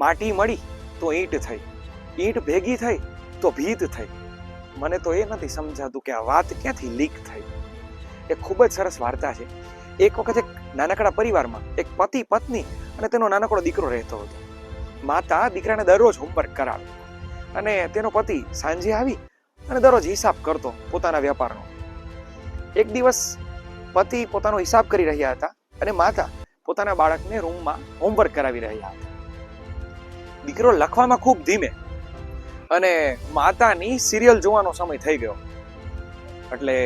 માટી મળી તો ઈંટ થઈ. ઈંટ ભેગી થઈ તો ભીત થઈ. મને તો એ નથી સમજાતું કે આ વાત ક્યાંથી લીક થઈ. એ ખૂબ જ સરસ વાર્તા છે. એક વખત એક નાનકડા પરિવારમાં એક પતિ પત્ની અને તેનો નાનકડો દીકરો રહેતો હતો. માતા દીકરાને દરરોજ હોમવર્ક કરાવે. અને તેનો પતિ સાંજે આવી અને દરરોજ હિસાબ કરતો પોતાના વ્યાપારનો. એક દિવસ પતિ પોતાનો હિસાબ કરી રહ્યા હતા અને માતા પોતાના બાળકને રૂમમાં હોમવર્ક કરાવી રહ્યા હતા. દીકરો લખવામાં ખૂબ ધીમે. અને માતાની સિરિયલ જોવાનો સમય થઈ ગયો. એટલે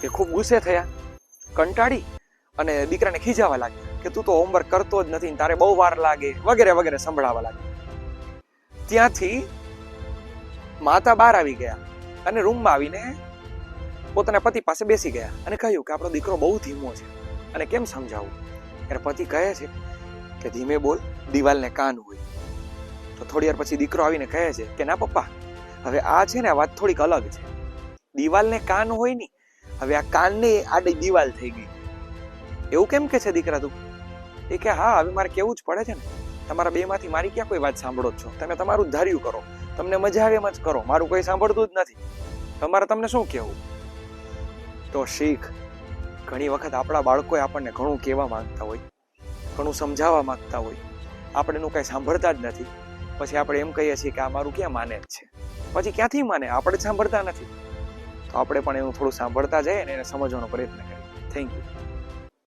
તે ખૂબ ગુસ્સે થયા. કંટાળી અને દીકરાને ખીજાવા લાગ્યા કે તું તો હોમવર્ક કરતો જ નથી તારે બહુ વાર લાગે. વગેરે વગેરે સંભળાવા લાગ્યા. ત્યાંથી માતા બહાર આવી ગયા અને રૂમમાં આવીને પોતાના પતિ પાસે બેસી ગયા અને કહ્યું કે, આપણો દીકરો બહુ ધીમો છે. અને કેમ સમજાવું? ત્યારે પતિ કહે છે કે, ધીમે બોલ, દિવાલને કાન હોય. તો થોડી વાર પછી દીકરો આવીને કહે છે કે, ના, પપ્પા, હવે આ છે ને, આ વાત થોડીક અલગ છે. દિવાલને કાન હોયની, હવે આ કાનની આડી દિવાલ થઈ ગઈ. એવું કેમ કે છે દીકરા તું? એ કે, હા, હવે મારે કેવું જ પડે છે ને. તમારા બે માંથી મારી ક્યાં કોઈ વાત સાંભળો છો? તમે તમારું ધાર્યું કરો. તમને મજા આવે એમ જ કરો. મારું કોઈ સાંભળતું જ નથી. તમારે તમને શું કહેવું? તો શીખ, ઘણી વખત આપણા બાળકોએ આપણને ઘણું કહેવા માંગતા હોય, ઘણું સમજાવવા માંગતા હોય. આપણે એનું કાંઈ સાંભળતા જ નથી. પછી આપણે એમ કહીએ છીએ કે આ મારું ક્યાં માને જ છે? પછી ક્યાંથી માને? આપણે સાંભળતા નથી. તો આપણે પણ એનું થોડું સાંભળતા જઈએ અને એને સમજવાનો પ્રયત્ન કરીએ. Thank you